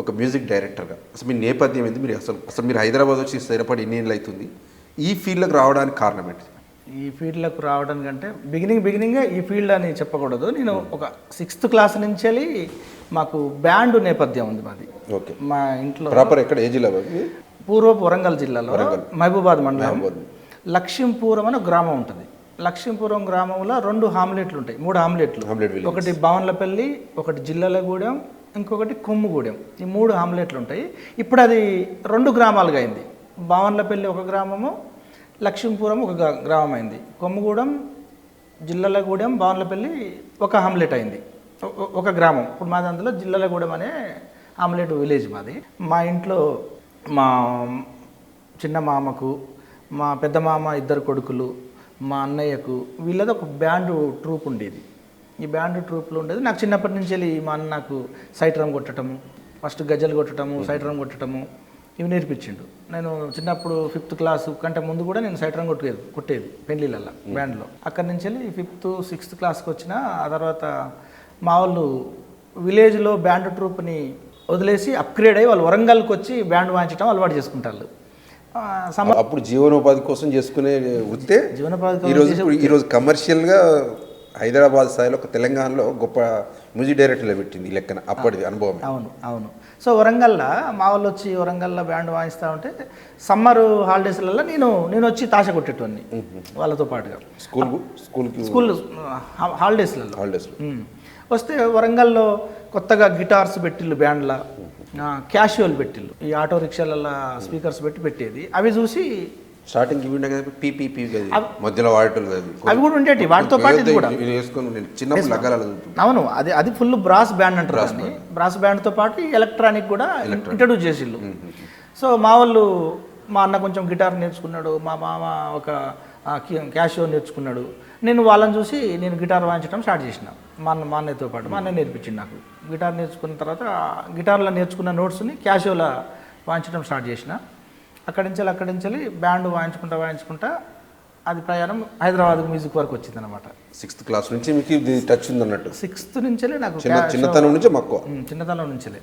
ఒక మ్యూజిక్ డైరెక్టర్గా అసలు మీ నేపథ్యం ఏంది? మీరు అసలు అసలు మీరు హైదరాబాద్ వచ్చి స్థిరపడి ఎన్ని ఏళ్ళు అవుతుంది ఈ ఫీల్డ్లోకి రావడానికి కారణం ఏంటి? ఈ ఫీల్డ్లకు రావడం కంటే బిగినింగ్ బిగినింగే ఈ ఫీల్డ్ అని చెప్పకూడదు. నేను ఒక సిక్స్త్ క్లాస్ నుంచి వెళ్ళి మాకు బ్యాండ్ నేపథ్యం ఉంది మాది. ఓకే. మా ఇంట్లో ప్రాపర్ ఎక్కడ? ఏ జిల్లా? పూర్వపు వరంగల్ జిల్లాలో మహబూబాద్ మండలం. లక్ష్మీపురం అని గ్రామం ఉంటుంది. లక్ష్మీపురం గ్రామంలో రెండు ఆమ్లెట్లు ఉంటాయి. మూడు విలేజ్. ఒకటి బావన్లపల్లి ఒకటి జిల్లలగూడెం ఇంకొకటి కొమ్ముగూడెం ఈ మూడు ఆమ్లెట్లు ఉంటాయి. ఇప్పుడు అది రెండు గ్రామాలుగా అయింది. భావన్లపల్లి ఒక గ్రామము లక్ష్మీపురం ఒక గ్రా- గ్రామం అయింది. కొమ్ముగూడెం జిల్లలగూడెం భావన్లపల్లి ఒక ఆమ్లెట్ అయింది. ఒక గ్రామం. ఇప్పుడు మాది అందులో జిల్లలగూడెం అనే ఆమ్లెట్ విలేజ్ మాది. మా ఇంట్లో మా చిన్న మామకు మా పెద్ద మామ ఇద్దరు కొడుకులు మా అన్నయ్యకు వీళ్ళది ఒక బ్యాండ్ ట్రూప్ ఉండేది. ఈ బ్యాండ్ ట్రూప్లో ఉండేది. నాకు చిన్నప్పటి నుంచి వెళ్ళి మా అన్న నాకు సైట్ డ్రమ్ కొట్టడము ఫస్ట్ గజ్జలు కొట్టడము సైట్ డ్రమ్ కొట్టడము ఇవి నేర్పించిండు. నేను చిన్నప్పుడు ఫిఫ్త్ క్లాస్ కంటే ముందు కూడా నేను సైట్ డ్రమ్ కొట్టేది కొట్టేది పెళ్ళిళ్ళల్లో బ్యాండ్లో. అక్కడి నుంచి వెళ్ళి ఫిఫ్త్ సిక్స్త్ క్లాస్కి వచ్చిన ఆ తర్వాత మా వాళ్ళు విలేజ్లో బ్యాండ్ ట్రూప్ని వదిలేసి అప్గ్రేడ్ అయ్యి వాళ్ళు వరంగల్కి వచ్చి బ్యాండ్ వాయించడం అలవాటు చేసుకుంటారు అప్పుడు జీవనోపాధి కోసం చేసుకునే వృత్తే జీవనోపాధి ఈరోజు ఈరోజు కమర్షియల్గా హైదరాబాద్ స్థాయిలో ఒక తెలంగాణలో గొప్ప మ్యూజిక్ డైరెక్టర్లు పెట్టింది ఈ లెక్కన అప్పటిది అనుభవం అవును అవును. సో వరంగల్లో మా వాళ్ళు వచ్చి వరంగల్లో బ్యాండ్ వాయిస్తూ ఉంటే సమ్మర్ హాలిడేస్లలో నేను నేను వచ్చి తాష కొట్టేటోని వాళ్ళతో పాటుగా. స్కూల్ స్కూల్కి స్కూల్ హాలిడేస్లలో హాలిడేస్లో ఉమ్. వస్తే వరంగల్లో కొత్తగా గిటార్స్ పెట్టిళ్ళు బ్యాండ్ల. క్యాషువల్ పెట్టిళ్ళు ఈ ఆటో రిక్షాలలో స్పీకర్స్ పెట్టి పెట్టేది. అవి చూసి స్టార్టింగ్ ఇవి కదా పీపీపీ మధ్యలో వాడటం లేదు అవి కూడా ఉండేటి వాటితో పాటు కూడా. ఇది వేసుకొని నేను చిన్నప్పుడు లగ్గాలలో చదువుతుంటాను అవును అది అది ఫుల్ బ్రాస్ బ్యాండ్ అంటారు బ్రాస్ బ్యాండ్తో పాటు ఎలక్ట్రానిక్ కూడా ఇంట్రడ్యూస్ చేసిళ్ళు. సో మా వాళ్ళు మా అన్న కొంచెం గిటార్ నేర్చుకున్నాడు మా మామ ఒక క్యాషియో నేర్చుకున్నాడు. నేను వాళ్ళని చూసి నేను గిటార్ వాయించడం స్టార్ట్ చేసిన. మా అన్న మా అన్నయ్యతో పాటు మా అన్నయ్య నేర్పించింది నాకు. గిటార్ నేర్చుకున్న తర్వాత గిటార్లో నేర్చుకున్న నోట్స్ని క్యాషియోలో వాయించడం స్టార్ట్ చేసిన. అక్కడి నుంచి అక్కడి నుంచి బ్యాండ్ వాయించుకుంటా వాయించుకుంటా అది ప్రయాణం హైదరాబాద్ మ్యూజిక్ వరకు వచ్చింది అనమాట సిక్స్త్ క్లాస్ నుంచి మీకు ఇది టచ్ ఉంది అన్నట్టు సిక్స్త్ నుంచే నాకు చిన్నతనం నుంచి మక్కువ. చిన్నతనం నుంచిలే.